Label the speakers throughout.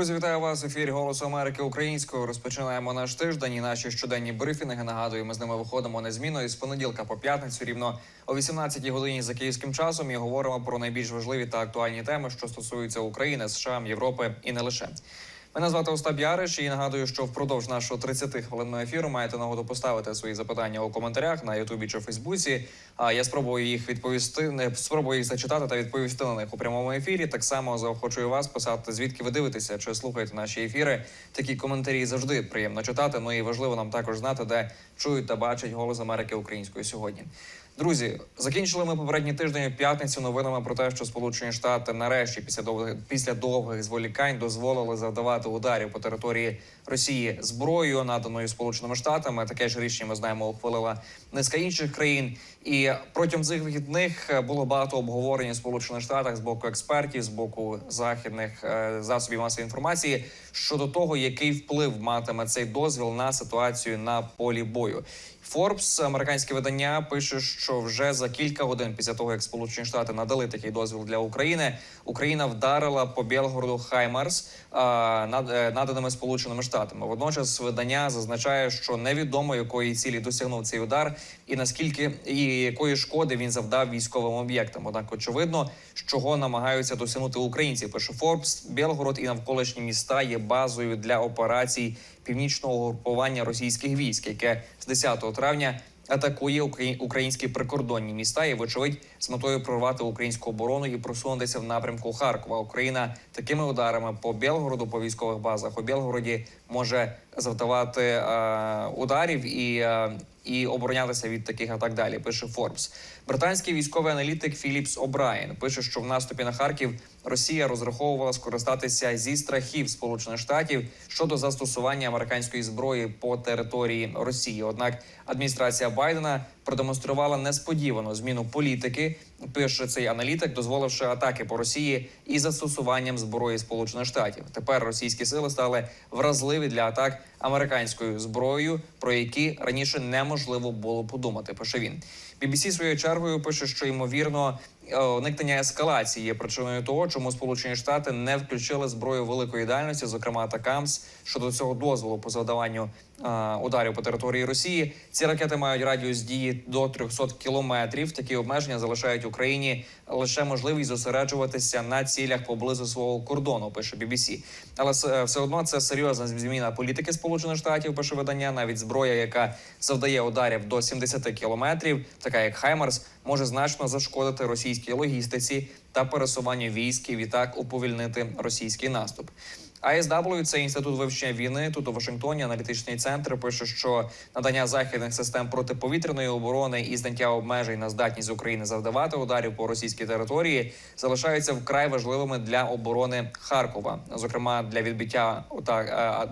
Speaker 1: Друзі, вітаю вас в ефірі Голосу Америки українською. Розпочинаємо наш тиждень і наші щоденні брифінги. Нагадую, ми з ними виходимо незмінно із понеділка по п'ятницю, рівно о 18-й годині за київським часом. І говоримо про найбільш важливі та актуальні теми, що стосуються України, США, Європи і не лише. Мене звати Остап Яриш і нагадую, що впродовж нашого 30 хвилинного ефіру маєте нагоду поставити свої запитання у коментарях на Ютубі чи Фейсбуці. А я спробую їх відповісти, не спробую їх зачитати та відповісти на них у прямому ефірі. Так само заохочую вас писати, звідки ви дивитеся чи слухаєте наші ефіри. Такі коментарі завжди приємно читати. Ну і важливо нам також знати, де чують та бачать голос Америки українською сьогодні. Друзі, закінчили ми попередній тиждень п'ятницю новинами про те, що Сполучені Штати нарешті після довгих після довгих зволікань дозволили завдавати ударів по території Росії зброєю, наданою Сполученими Штатами. Таке ж рішення ми знаємо, ухвалила низка інших країн. І протягом цих вихідних е, було багато обговорень у Сполучених Штатах з боку експертів, з боку західних е, засобів масової інформації щодо того, який вплив матиме цей дозвіл на ситуацію на полі бою. Форбс, американське видання, пише, що вже за кілька годин після того, як Сполучені Штати надали такий дозвіл для України, Україна вдарила по Білгороду Хаймарс над е, наданими Сполученими Штатами. Водночас видання зазначає, що невідомо якої цілі досягнув цей удар, і наскільки і якої шкоди він завдав військовим об'єктам. Однак, очевидно, чого намагаються досягнути українці. Пише Форбс, Білгород і навколишні міста є базою для операцій північного групування російських військ, яке з 10 травня атакує українські прикордонні міста і, вочевидь, з метою прорвати українську оборону і просунутися в напрямку Харкова. Україна такими ударами по Білгороду, по військових базах у Білгороді може завдавати е, ударів і. Е, і оборонятися від таких атак далі. Пише Форбс. Британський військовий аналітик Філіпс О'Брайен пише, що в наступі на Харків Росія розраховувала скористатися зі страхів Сполучених Штатів щодо застосування американської зброї по території Росії. Однак адміністрація Байдена продемонструвала несподівану зміну політики. Пише цей аналітик, дозволивши атаки по Росії із застосуванням зброї Сполучених Штатів. Тепер російські сили стали вразливі для атак американською зброєю, про які раніше неможливо було подумати. Пише він. BBC своєю чергою пише, що ймовірно уникнення ескалації є причиною того, чому Сполучені Штати не включили зброю великої дальності, зокрема Атакамс, щодо цього дозволу по завдаванню е, ударів по території Росії. Ці ракети мають радіус дії до 300 кілометрів. Такі обмеження залишають Україні лише можливість зосереджуватися на цілях поблизу свого кордону. Пише BBC. Але с- все одно це серйозна зміна політики Сполучених Штатів. Пише видання. Навіть зброя, яка завдає ударів до 70 кілометрів, така як Хаймарс, може значно зашкодити російській логістиці та пересуванню військ і відтак уповільнити російський наступ. ISW – це інститут вивчення війни. Тут у Вашингтоні аналітичний центр пише, що надання західних систем протиповітряної оборони і зняття обмежень на здатність України завдавати ударів по російській території залишаються вкрай важливими для оборони Харкова, зокрема для відбиття а-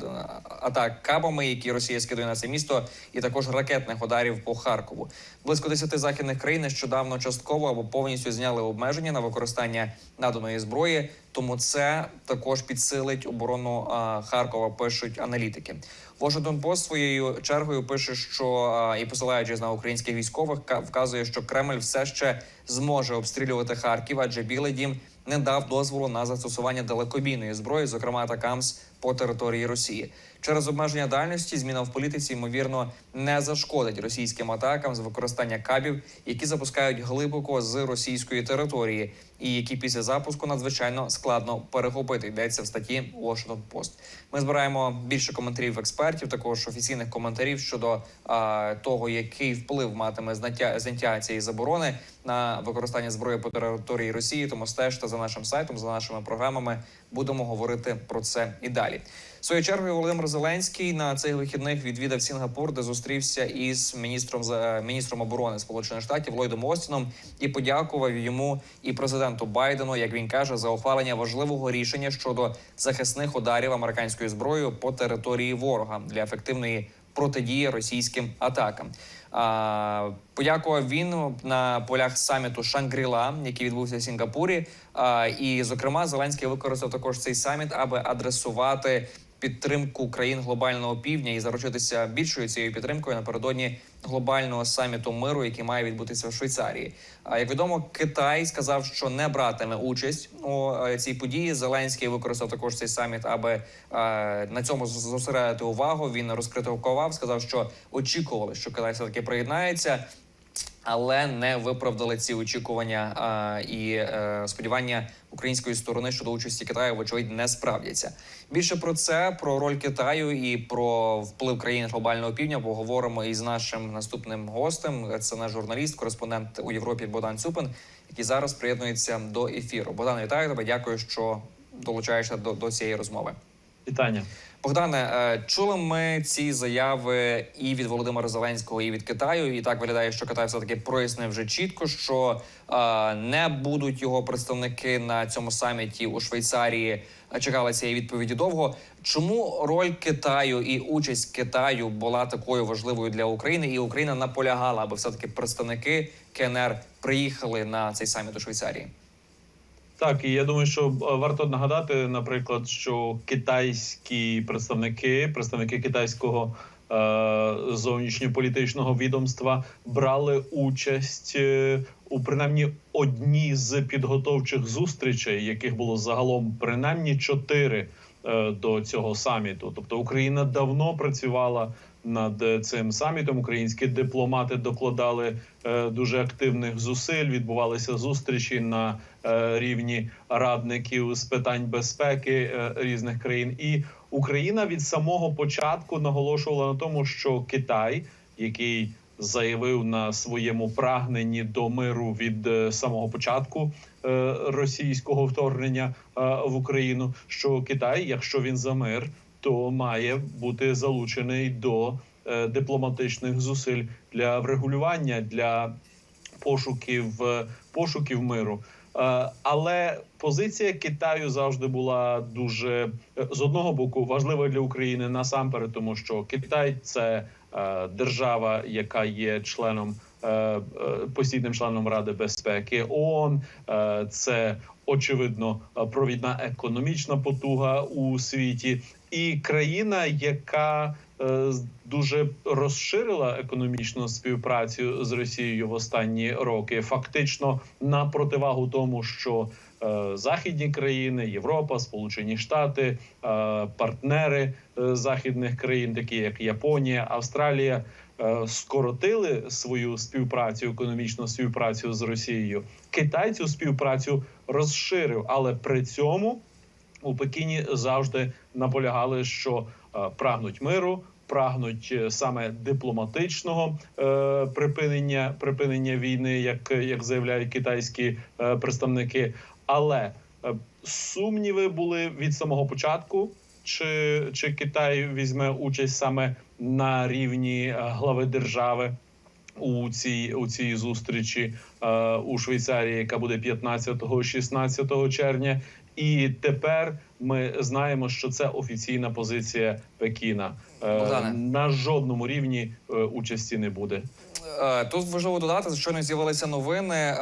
Speaker 1: атак кабами, які Росія скидує на це місто, і також ракетних ударів по Харкову. Близько 10 західних країн нещодавно частково або повністю зняли обмеження на використання наданої зброї. Тому це також підсилить оборону Харкова. Пишуть аналітики. Washington Post своєю чергою пише, що і посилаючись на українських військових, ка- вказує, що Кремль все ще зможе обстрілювати Харків, адже Білий Дім не дав дозволу на застосування далекобійної зброї, зокрема Атакамс, по території Росії. Через обмеження дальності зміна в політиці ймовірно не зашкодить російським атакам з використання кабів, які запускають глибоко з російської території, і які після запуску надзвичайно складно перехопити. Йдеться в статті Washington Post. Ми збираємо більше коментарів експертів, також офіційних коментарів щодо а, того, який вплив матиме зняття зняття цієї заборони на використання зброї по території Росії. Тому стежте за нашим сайтом, за нашими програмами. Будемо говорити про це і далі. Своєю чергою Володимир Зеленський на цих вихідних відвідав Сінгапур, де зустрівся із міністром міністром оборони Сполучених Штатів Ллойдом Остіном і подякував йому і президенту Байдену, як він каже, за ухвалення важливого рішення щодо захисних ударів американською зброєю по території ворога для ефективної протидії російським атакам. А, подякував він на полях саміту Шангріла, який відбувся в Сінгапурі. А, і, зокрема, Зеленський використав також цей саміт, аби адресувати підтримку країн глобального півдня і заручитися більшою цією підтримкою напередодні глобального саміту миру, який має відбутися в Швейцарії. А як відомо, Китай сказав, що не братиме участь у е, цій події. Зеленський використав також цей саміт, аби е, на цьому зосередити увагу. Він розкритикував, сказав, що очікували, що Китай все таки приєднається. Але не виправдали ці очікування а, і е, сподівання української сторони щодо участі Китаю, вочевидь, не справдяться. Більше про це, про роль Китаю і про вплив країн глобального півдня поговоримо із нашим наступним гостем. Це наш журналіст, кореспондент у Європі Богдан Цюпин, який зараз приєднується до ефіру. Богдан, вітаю тебе. Дякую, що долучаєшся до, до цієї розмови.
Speaker 2: Вітання.
Speaker 1: Богдане, е, чули ми ці заяви і від Володимира Зеленського, і від Китаю. І так виглядає, що Китай все таки прояснив вже чітко, що е, не будуть його представники на цьому саміті у Швейцарії. Чекали цієї відповіді довго. Чому роль Китаю і участь Китаю була такою важливою для України? І Україна наполягала, аби все таки представники КНР приїхали на цей саміт у Швейцарії.
Speaker 2: Так, і я думаю, що е, варто нагадати, наприклад, що китайські представники, представники китайського е, зовнішньополітичного відомства брали участь е, у принаймні одній з підготовчих зустрічей, яких було загалом принаймні чотири е, до цього саміту. Тобто Україна давно працювала над е, цим самітом. Українські дипломати докладали е, дуже активних зусиль. Відбувалися зустрічі на е, рівні радників з питань безпеки різних країн. І Україна від самого початку наголошувала на тому, що Китай, який заявив на своєму прагненні до миру від самого початку російського вторгнення в Україну, що Китай, якщо він за мир, то має бути залучений до е, дипломатичних зусиль для врегулювання для пошуків е, пошуків миру. Е, Але позиція Китаю завжди була дуже з одного боку важлива для України насамперед, тому що Китай це держава, яка є членом постійним членом Ради безпеки ООН. Це очевидно провідна економічна потуга у світі, і країна, яка е, дуже розширила економічну співпрацю з Росією в останні роки, фактично на противагу тому, що е, західні країни, Європа, Сполучені Штати, е, партнери західних країн, такі як Японія, Австралія, скоротили свою співпрацю, економічну співпрацю з Росією. Китай цю співпрацю розширив, але при цьому у Пекіні завжди наполягали, що е, прагнуть миру, прагнуть е, саме дипломатичного е, припинення припинення війни, як, як заявляють китайські е, представники. Але е, сумніви були від самого початку. Чи, чи Китай візьме участь саме на рівні е, глави держави у цій у цій зустрічі е, у Швейцарії, яка буде 15-16 червня. І тепер ми знаємо, що це офіційна позиція Пекіна. Е,
Speaker 1: Богдане.
Speaker 2: на жодному рівні е, участі не буде.
Speaker 1: Е, Тут важливо додати, щойно з'явилися новини.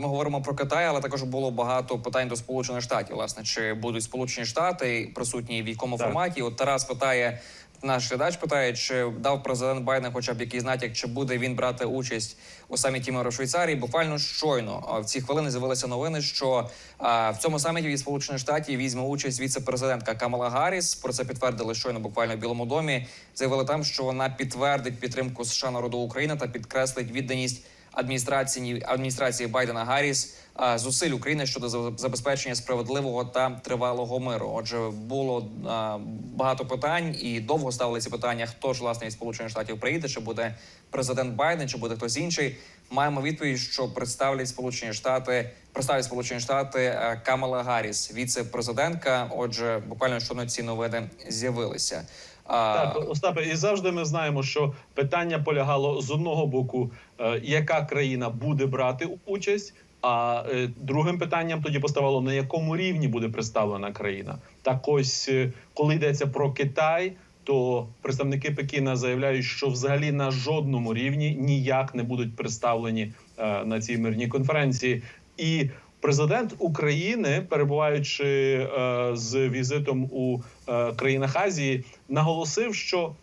Speaker 1: Ми говоримо про Китай, але також було багато питань до Сполучених Штатів. Власне, чи будуть Сполучені Штати присутні в якому
Speaker 2: Так.
Speaker 1: форматі? От Тарас питає. Наш глядач питає, чи дав президент Байден хоча б якийсь натяк, чи буде він брати участь у саміті миру в Швейцарії. Буквально щойно в ці хвилини з'явилися новини, що в цьому саміті від Сполучених Штатів візьме участь віце-президентка Камала Гарріс. Про це підтвердили щойно буквально в Білому домі. Заявили там, що вона підтвердить підтримку США народу України та підкреслить відданість адміністрації адміністрації Байдена Гарріс зусиль України щодо за- забезпечення справедливого та тривалого миру. Отже, було а, багато питань і довго ставили ці питання. Хто ж власне від сполучених штатів приїде? Чи буде президент Байден, чи буде хтось інший? Маємо відповідь, що представлять Сполучені Штати, представлять Сполучені Штати е, Камала Гарріс, віце-президентка. Отже, буквально щойно ці новини з'явилися.
Speaker 2: Так, Остапе, і завжди ми знаємо, що питання полягало з одного боку, е, яка країна буде брати участь. А е, другим питанням тоді поставало на якому рівні буде представлена країна. Так ось е, коли йдеться про Китай, то представники Пекіна заявляють, що взагалі на жодному рівні ніяк не будуть представлені е, на цій мирній конференції. І Президент України, перебуваючи з візитом у країнах Азії, наголосив, що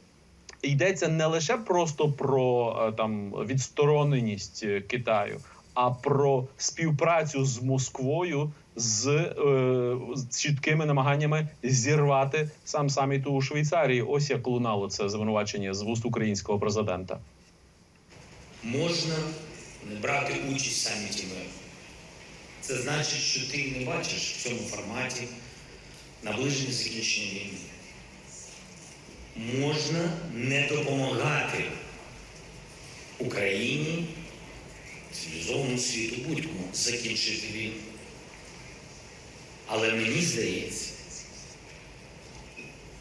Speaker 2: йдеться не лише просто про там відстороненість Китаю, а про співпрацю з Москвою з, е, чіткими намаганнями зірвати сам саміт у Швейцарії. Ось як лунало це звинувачення з вуст українського президента.
Speaker 3: можна не брати участь саміті миру. Це значить, що ти не бачиш в цьому форматі наближення закінчення війни. Можна не допомагати Україні, цивілізованому світу, будь-кому закінчити війну. Але мені здається,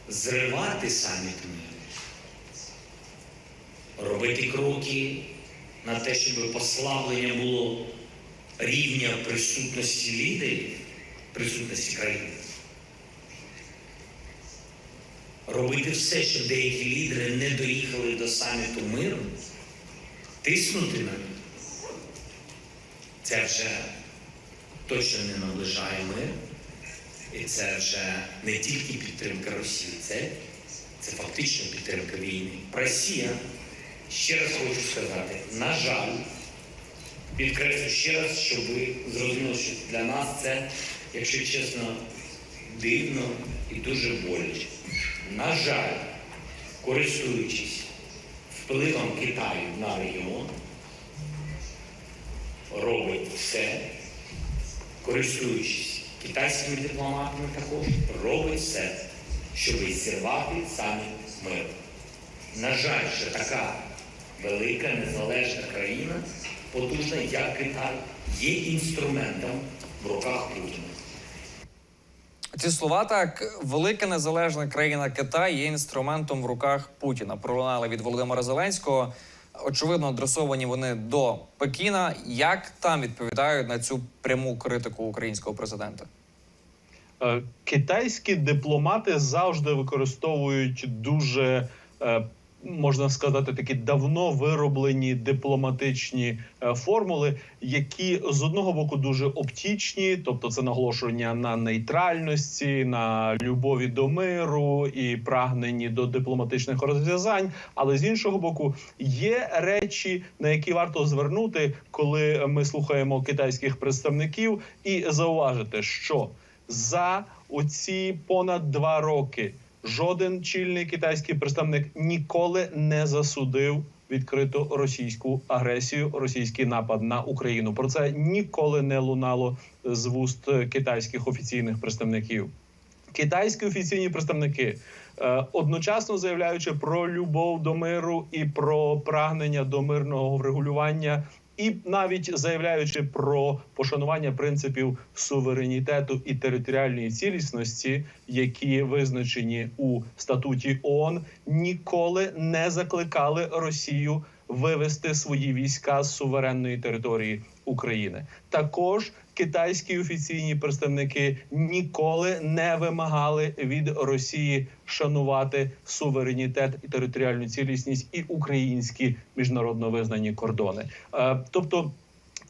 Speaker 3: зривати саміт миру робити кроки на те, щоб послаблення було рівня присутності лідерів, присутності країни. Робити все, щоб деякі лідери не доїхали до саміту миру, тиснути на них. Це вже точно не наближає мир. І це вже не тільки підтримка Росії, це, це фактично підтримка війни. Росія Ще раз хочу сказати, на жаль, підкреслю ще раз, щоб ви зрозуміли, що для нас це, якщо чесно, дивно і дуже боляче. На жаль, користуючись впливом Китаю на регіон, робить все, користуючись китайськими дипломатами також, робить все, щоб зірвати саміт миру. На жаль, що така велика незалежна країна, потужна, як Китай, є інструментом в руках Путіна.
Speaker 1: Ці слова так велика незалежна країна Китай є інструментом в руках Путіна. Пролунали від Володимира Зеленського. Очевидно, адресовані вони до Пекіна. Як там відповідають на цю пряму критику українського президента?
Speaker 2: Е, Китайські дипломати завжди використовують дуже е, можна сказати, такі давно вироблені дипломатичні е, формули, які з одного боку дуже оптічні, тобто це наголошення на нейтральності, на любові до миру і прагненні до дипломатичних розв'язань. Але з іншого боку, є речі, на які варто звернути, коли ми слухаємо китайських представників, і зауважити, що за оці понад два роки. Жоден чільний китайський представник ніколи не засудив відкрито російську агресію, російський напад на Україну. Про це ніколи не лунало з вуст китайських офіційних представників. Китайські офіційні представники е, одночасно заявляючи про любов до миру і про прагнення до мирного врегулювання. І навіть заявляючи про пошанування принципів суверенітету і територіальної цілісності, які визначені у статуті ООН, ніколи не закликали Росію вивести свої війська з суверенної території України. Також китайські офіційні представники ніколи не вимагали від Росії шанувати суверенітет і територіальну цілісність і українські міжнародно визнані кордони. Е, тобто,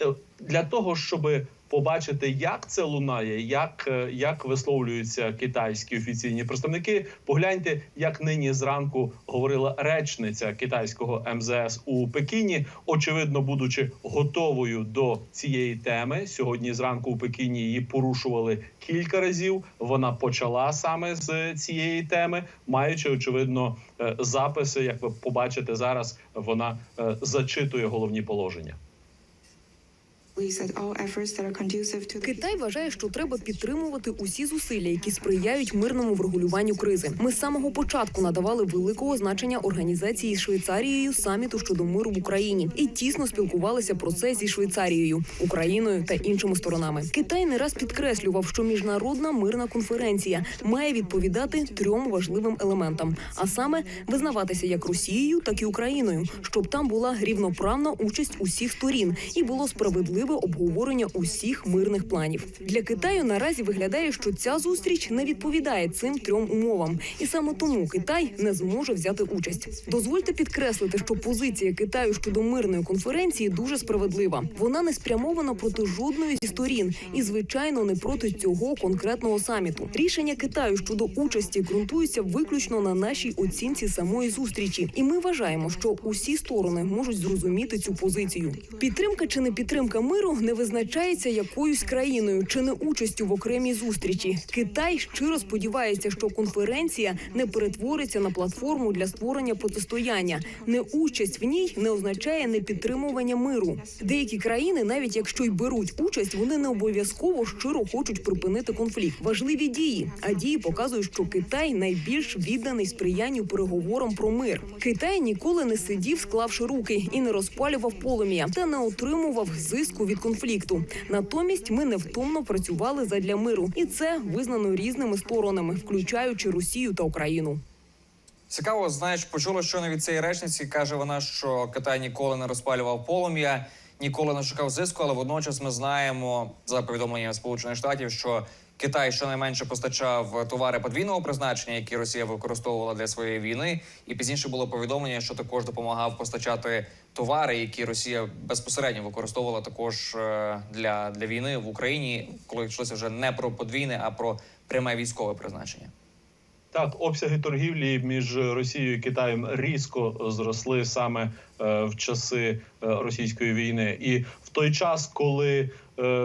Speaker 2: е, для того, щоб побачити, як це лунає, як, е, як висловлюються китайські офіційні представники. Погляньте, як нині зранку говорила речниця китайського МЗС у Пекіні, очевидно, будучи готовою до цієї теми. Сьогодні зранку у Пекіні її порушували кілька разів. Вона почала саме з цієї теми, маючи очевидно е, записи. Як ви побачите зараз, вона е, зачитує головні положення.
Speaker 4: Китай вважає, що треба підтримувати усі зусилля, які сприяють мирному врегулюванню кризи. Ми з самого початку надавали великого значення організації з Швейцарією саміту щодо миру в Україні і тісно спілкувалися про це зі Швейцарією, Україною та іншими сторонами. Китай не раз підкреслював, що міжнародна мирна конференція має відповідати трьом важливим елементам: а саме визнаватися як Росією, так і Україною, щоб там була рівноправна участь усіх сторін і було справедливо можливе обговорення усіх мирних планів. Для Китаю наразі виглядає, що ця зустріч не відповідає цим трьом умовам, і саме тому Китай не зможе взяти участь. Дозвольте підкреслити, що позиція Китаю щодо мирної конференції дуже справедлива. Вона не спрямована проти жодної зі сторін, і звичайно не проти цього конкретного саміту. Рішення Китаю щодо участі ґрунтується виключно на нашій оцінці самої зустрічі, і ми вважаємо, що усі сторони можуть зрозуміти цю позицію. Підтримка чи не підтримка миру не визначається якоюсь країною чи не участю в окремій зустрічі. Китай щиро сподівається, що конференція не перетвориться на платформу для створення протистояння. Неучасть в ній не означає непідтримування миру. Деякі країни, навіть якщо й беруть участь, вони не обов'язково щиро хочуть припинити конфлікт. Важливі дії, а дії показують, що Китай найбільш відданий сприянню переговорам про мир. Китай ніколи не сидів, склавши руки, і не розпалював полум'я та не отримував зиску від конфлікту. Натомість ми невтомно працювали задля миру, і це визнано різними сторонами, включаючи Росію та Україну.
Speaker 1: Цікаво, знаєш, почула щойно від цієї речниці. каже вона, що Китай ніколи не розпалював полум'я, ніколи не шукав зиску, але водночас ми знаємо за повідомленням Сполучених Штатів, що Китай щонайменше постачав товари подвійного призначення, які Росія використовувала для своєї війни. І пізніше було повідомлення, що також допомагав постачати товари, які Росія безпосередньо використовувала також е, для, для війни в Україні, коли йшлося вже не про подвійне, а про пряме військове призначення.
Speaker 2: Так, обсяги торгівлі між Росією і Китаєм різко зросли саме е, в часи е, російської війни, і в той час, коли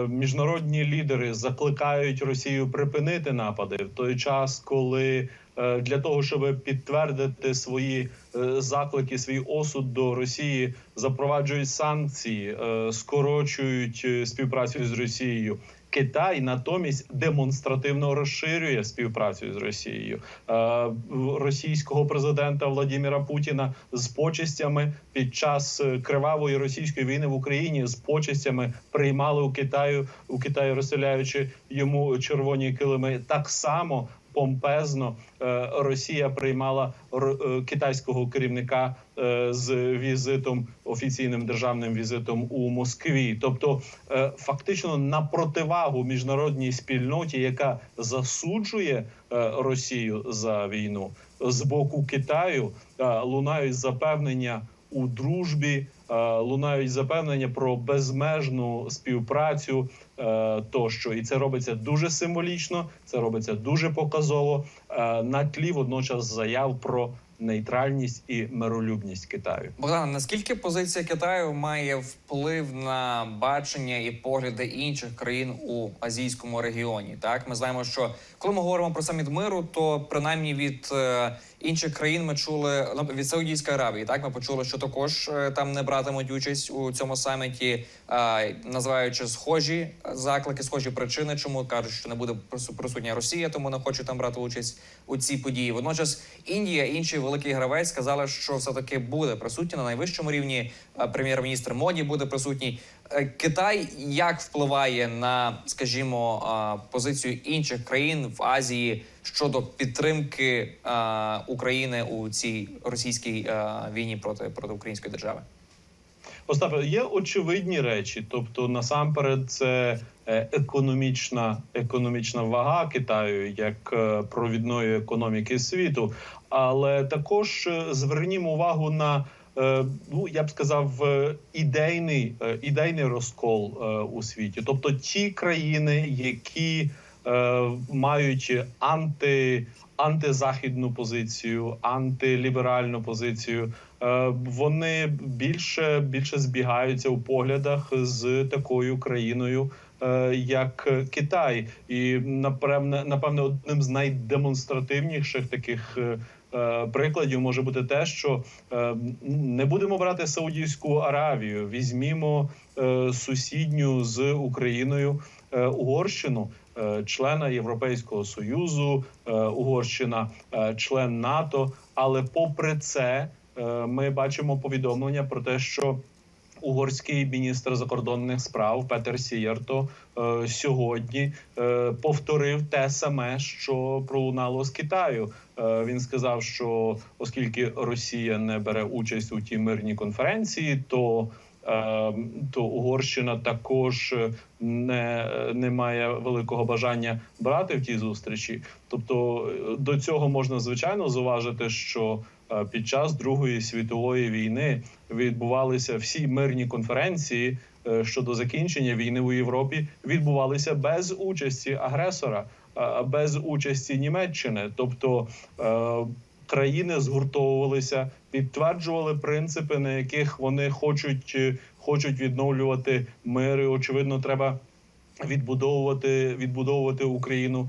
Speaker 2: міжнародні лідери закликають Росію припинити напади, в той час, коли е, для того, щоб підтвердити свої е, заклики, свій осуд до Росії, запроваджують санкції, е, скорочують е, співпрацю з Росією. Китай натомість демонстративно розширює співпрацю з Росією Е, російського президента Владіміра Путіна з почестями під час е, кривавої російської війни в Україні з почестями приймали у Китаю у Китаї, розселяючи йому червоні килими. Так само помпезно е, Росія приймала е, китайського керівника е, з візитом офіційним державним візитом у Москві. Тобто, фактично на противагу міжнародній спільноті, яка засуджує Росію за війну з боку Китаю, лунають запевнення у дружбі. Е, Лунають запевнення про безмежну співпрацю е, тощо, і це робиться дуже символічно, це робиться дуже показово е, на тлі водночас заяв про нейтральність і миролюбність Китаю.
Speaker 1: Богдан, наскільки позиція Китаю має вплив на бачення і погляди інших країн у азійському регіоні? Так, ми знаємо, що коли ми говоримо про саміт миру, то принаймні від інших країн ми чули ну, від Саудівської Аравії. Так, ми почули, що також е, там не братимуть участь у цьому саміті, називаючи схожі заклики, схожі причини, чому кажуть, що не буде прису- присутня Росія, тому не хоче там брати участь у цій події. Водночас Індія, інший великий гравець, сказали, що все таки буде присутня на найвищому рівні. Прем'єр-міністр Моді буде присутній. Е, Китай як впливає на, скажімо, позицію інших країн в Азії щодо підтримки України у цій російській війні проти проти української держави?
Speaker 2: Остапе, є очевидні речі, тобто насамперед це е, економічна економічна вага Китаю як е, провідної економіки світу, але також звернімо увагу на ну я б сказав е, ідейний е, ідейний розкол е, у світі, тобто ті країни, які е, мають анти антизахідну позицію, антиліберальну позицію. Е, Вони більше більше збігаються у поглядах з такою країною, е, як Китай, і напевне, напевне, одним з найдемонстративніших таких е, е, прикладів може бути те, що е, не будемо брати Саудівську Аравію, візьмімо е, сусідню з Україною е, Угорщину. е, Члена Європейського союзу, е, Угорщина, е, член НАТО. Але попри це, е, ми бачимо повідомлення про те, що угорський міністр закордонних справ Петер Сієрто е, сьогодні е, повторив те саме, що пролунало з Китаю. Е, він сказав, що оскільки Росія не бере участь у тій мирній конференції, то то Угорщина також не, не має великого бажання брати в тій зустрічі. Тобто до цього можна звичайно зауважити, що під час Другої світової війни відбувалися всі мирні конференції е, щодо закінчення війни у Європі, відбувалися без участі агресора, е, без участі Німеччини, тобто. е, Країни згуртовувалися, підтверджували принципи, на яких вони хочуть, хочуть відновлювати мир. І, очевидно, треба відбудовувати відбудовувати Україну.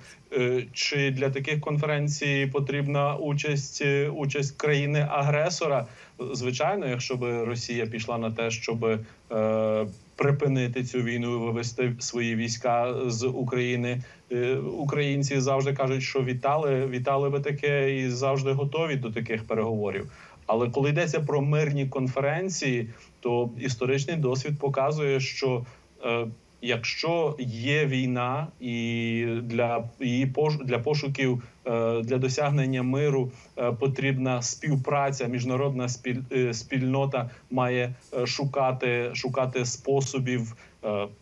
Speaker 2: Чи для таких конференцій потрібна участь участь країни агресора? Звичайно, якщо б Росія пішла на те, щоб е, припинити цю війну, і вивести свої війська з України. Е, Українці завжди кажуть, що вітали, вітали би таке і завжди готові до таких переговорів. Але коли йдеться про мирні конференції, то історичний досвід показує, що е, якщо є війна і для її для пошуків е, для досягнення миру е, потрібна співпраця, міжнародна е, спільнота має шукати, шукати способів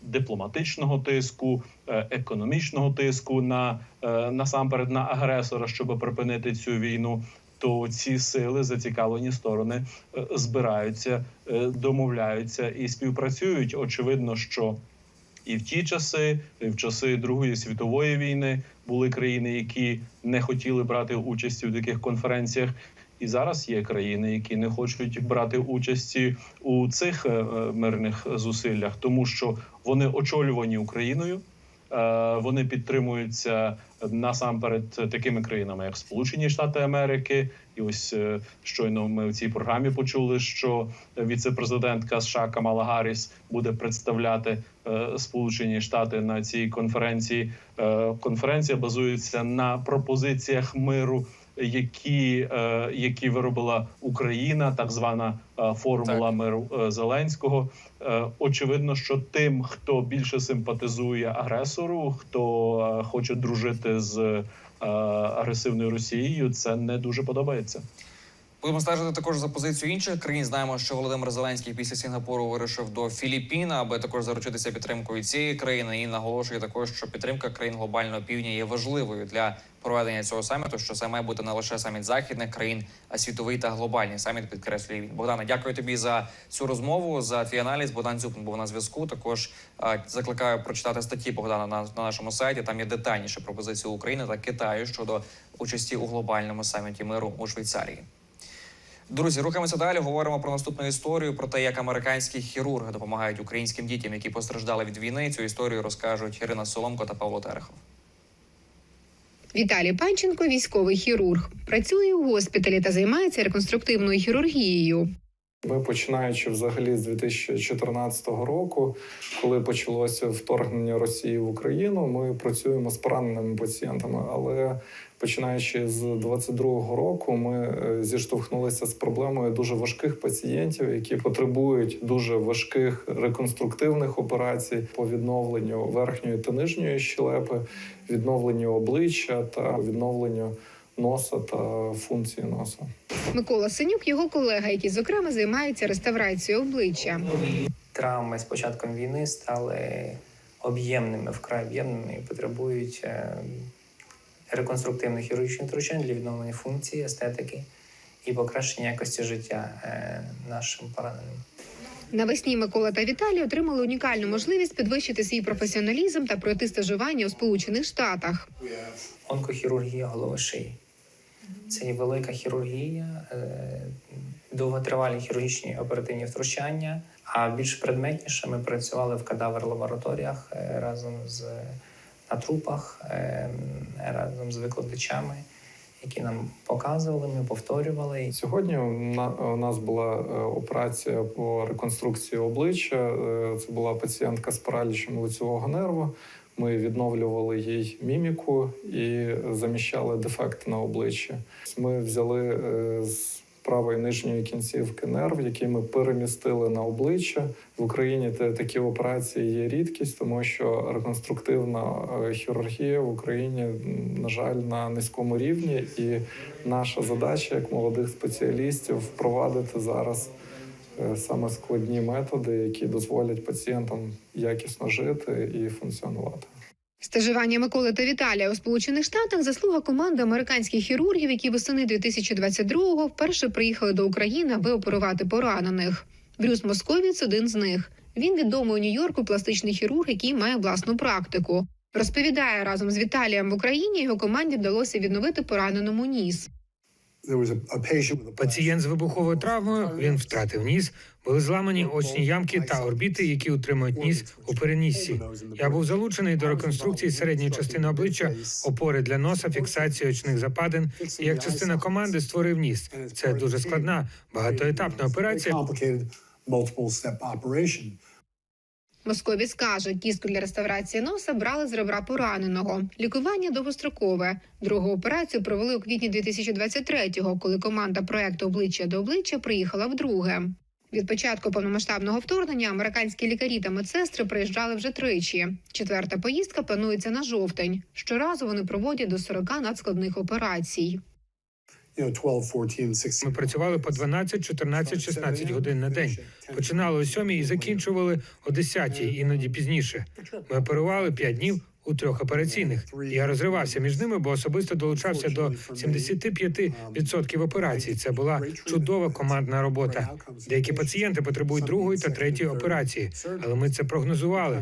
Speaker 2: дипломатичного тиску, економічного тиску на насамперед на агресора, щоб припинити цю війну. То ці сили зацікавлені сторони збираються, домовляються і співпрацюють. Очевидно, що і в ті часи, в часи Другої світової війни були країни, які не хотіли брати участі в таких конференціях. І зараз є країни, які не хочуть брати участі у цих е, е, мирних зусиллях, тому що вони очолювані Україною. Е, Вони підтримуються насамперед такими країнами, як Сполучені Штати Америки, і ось е, щойно ми в цій програмі почули, що віце-президентка США Камала Гарріс буде представляти е, Сполучені Штати на цій конференції. Конференція базується на пропозиціях миру. Які, е, які виробила Україна, так звана е, формула
Speaker 1: Так.
Speaker 2: миру е, Зеленського. Очевидно, що тим, хто більше симпатизує агресору, хто хоче дружити з агресивною Росією, це не дуже подобається.
Speaker 1: Будемо стежити також за позицію інших країн. Знаємо, що Володимир Зеленський після Сінгапуру вирушив до Філіппін, аби також заручитися підтримкою цієї країни. І наголошує також, що підтримка країн глобального півдня є важливою для проведення цього саміту. Що це має бути не лише саміт західних країн, а світовий та глобальний саміт. Підкреслює він. Богдане, дякую тобі за цю розмову, за твій аналіз. Богдан Зюпин був на зв'язку. Також закликаю прочитати статті Богдана на, на нашому сайті. Там є детальніше пропозиції України та Китаю щодо участі у глобальному саміті миру у Швейцарії. Друзі, рухаємося далі. Говоримо про наступну історію про те, як американські хірурги допомагають українським дітям, які постраждали від війни. Цю історію розкажуть Ірина Соломко та Павло Терехов.
Speaker 5: Віталій Панченко, військовий хірург, працює у госпіталі та займається реконструктивною хірургією.
Speaker 6: Ми починаючи взагалі з 2014 року, коли почалося вторгнення Росії в Україну, ми працюємо з пораненими пацієнтами. Але починаючи з 22-го року, ми е, зіштовхнулися з проблемою дуже важких пацієнтів, які потребують дуже важких реконструктивних операцій по відновленню верхньої та нижньої щелепи, відновленню обличчя та відновленню носа та функції носа.
Speaker 5: Микола Синюк, його колега, який зокрема займається реставрацією обличчя.
Speaker 7: травми з початком війни стали об'ємними, вкрай об'ємними і потребують е, реконструктивних хірургічних втручань для відновлення функції, естетики і покращення якості життя е, нашим пораненим.
Speaker 5: Навесні Микола та Віталій отримали унікальну можливість підвищити свій професіоналізм та пройти стажування у Сполучених Штатах.
Speaker 7: Онкохірургія голови шиї. Це велика хірургія, е, довготривалі хірургічні оперативні втручання. А більш предметніше ми працювали в кадавр лабораторіях е, разом з на трупах, е, разом з викладачами, які нам показували, ми повторювали.
Speaker 6: Сьогодні у на- нас була операція по реконструкції обличчя. Це була пацієнтка з паралічем лицевого нерву. Ми відновлювали їй міміку і заміщали дефект на обличчі. Ми взяли е, з правої нижньої кінцівки нерв, який ми перемістили на обличчя. В Україні такі операції є рідкість, тому що реконструктивна е, хірургія в Україні, на жаль, на низькому рівні. І наша задача як молодих спеціалістів впровадити зараз саме складні методи, які дозволять пацієнтам якісно жити і функціонувати.
Speaker 5: Стажування Миколи та Віталія у Сполучених Штатах заслуга команди американських хірургів, які восени 2022-го вперше приїхали до України, аби оперувати поранених. Брюс Московіц один з них. Він відомий у Нью-Йорку пластичний хірург, який має власну практику. Розповідає разом з Віталієм в Україні його команді вдалося відновити пораненому ніс.
Speaker 8: Пацієнт з вибуховою травмою він втратив ніс, були зламані очні ямки та орбіти, які утримують ніс у переніссі. Я був залучений до реконструкції середньої частини обличчя, опори для носа, фіксації очних западин. І як частина команди створив ніс. Це дуже складна багатоетапна операція.
Speaker 5: Московіць каже, кістку для реставрації носа брали з ребра пораненого. Лікування довгострокове. Другу операцію провели у квітні 2023-го, коли команда проекту обличчя до обличчя приїхала вдруге. Від початку повномасштабного вторгнення американські лікарі та медсестри приїжджали вже тричі. Четверта поїздка планується на жовтень. Щоразу вони проводять до 40 надскладних операцій.
Speaker 8: Ми працювали по 12, 14, 16 годин на день. Починали о 7 і закінчували о 10, іноді пізніше. Ми оперували 5 днів у трьох операційних. Я розривався між ними, бо особисто долучався до 75% операцій. Це була чудова командна робота. Деякі пацієнти потребують другої та третьої операції, але ми це прогнозували.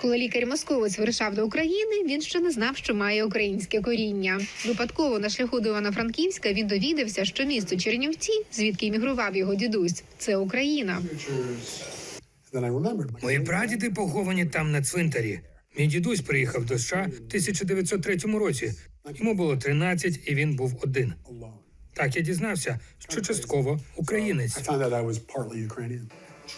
Speaker 5: Коли лікар московець вирішав до України, він ще не знав, що має українське коріння. Випадково на шляху до Івано-Франківська він довідався, що місто Чернівці, звідки іммігрував його дідусь, це Україна.
Speaker 8: Мої прадіди поховані там на цвинтарі. Мій дідусь приїхав до США в 1903 році. Йому було 13, і він був один. Так я дізнався, що частково українець.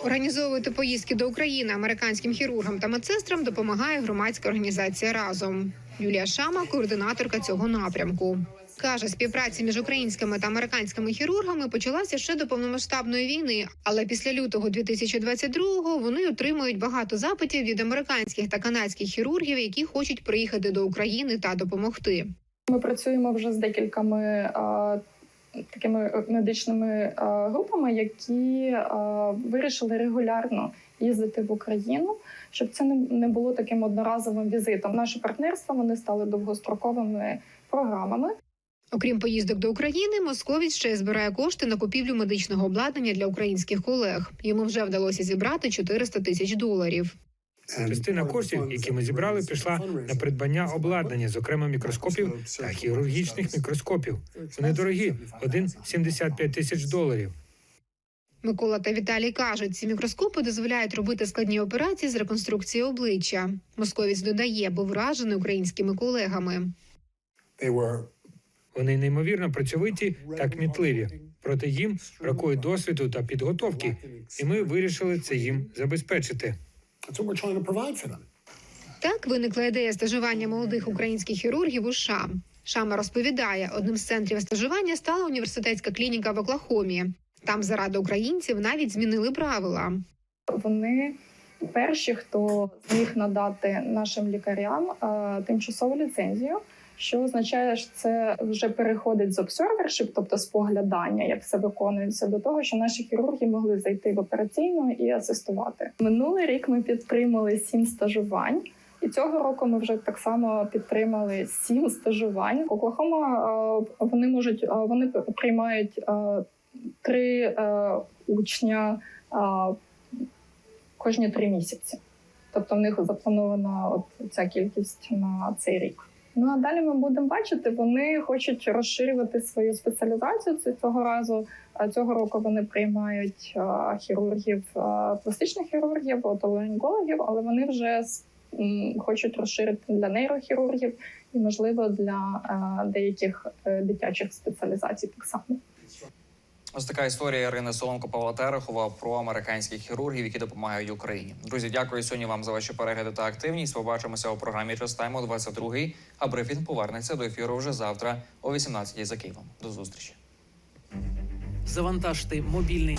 Speaker 5: Організовувати поїздки до України американським хірургам та медсестрам допомагає громадська організація разом. Юлія Шама, координаторка цього напрямку. Каже, співпраця між українськими та американськими хірургами почалася ще до повномасштабної війни, але після лютого 2022-го вони отримують багато запитів від американських та канадських хірургів, які хочуть приїхати до України та допомогти.
Speaker 9: Ми працюємо вже з декількома такими медичними е, групами, які е, вирішили регулярно їздити в Україну, щоб це не, було таким одноразовим візитом. Наше партнерство вони стали довгостроковими програмами.
Speaker 5: Окрім поїздок до України, московіць ще збирає кошти на купівлю медичного обладнання для українських колег. Йому вже вдалося зібрати 400 тисяч доларів.
Speaker 8: Частина коштів, які ми зібрали, пішла на придбання обладнання, зокрема мікроскопів та хірургічних мікроскопів. Вони дорогі один 75 тисяч доларів.
Speaker 5: Микола та Віталій кажуть, ці мікроскопи дозволяють робити складні операції з реконструкції обличчя. Московіць додає, був вражений українськими колегами.
Speaker 8: Вони неймовірно працьовиті та кмітливі. Проте їм бракує досвіду та підготовки, і ми вирішили це їм забезпечити.
Speaker 5: Так виникла ідея стажування молодих українських хірургів у США. Шама розповідає, одним з центрів стажування стала університетська клініка в Оклахомі. Там заради українців навіть змінили правила.
Speaker 9: Вони перші, хто зміг надати нашим лікарям е, тимчасову ліцензію, що означає, що це вже переходить з observership, тобто споглядання, як все виконується, до того, що наші хірурги могли зайти в операційну і асистувати. Минулий рік ми підтримали сім стажувань. І цього року ми вже так само підтримали сім стажувань. Оклахома е, вони можуть е, вони приймають е, три учня кожні три місяці. Тобто в них запланована от ця кількість на цей рік. Ну а далі ми будемо бачити, вони хочуть розширювати свою спеціалізацію. Цього разу цього року вони приймають хірургів, пластичних хірургів, отоларингологів, але вони вже хочуть розширити для нейрохірургів і, можливо, для деяких е, дитячих спеціалізацій так само.
Speaker 1: Ось така історія Ірини Соломко Павла Терехова про американських хірургів, які допомагають Україні. Друзі, дякую сьогодні вам за ваші перегляди та активність. Побачимося у програмі Частаймо о 22-й, а брифінг повернеться до ефіру вже завтра о 18-й за Києвом. До зустрічі.
Speaker 10: Завантажте мобільний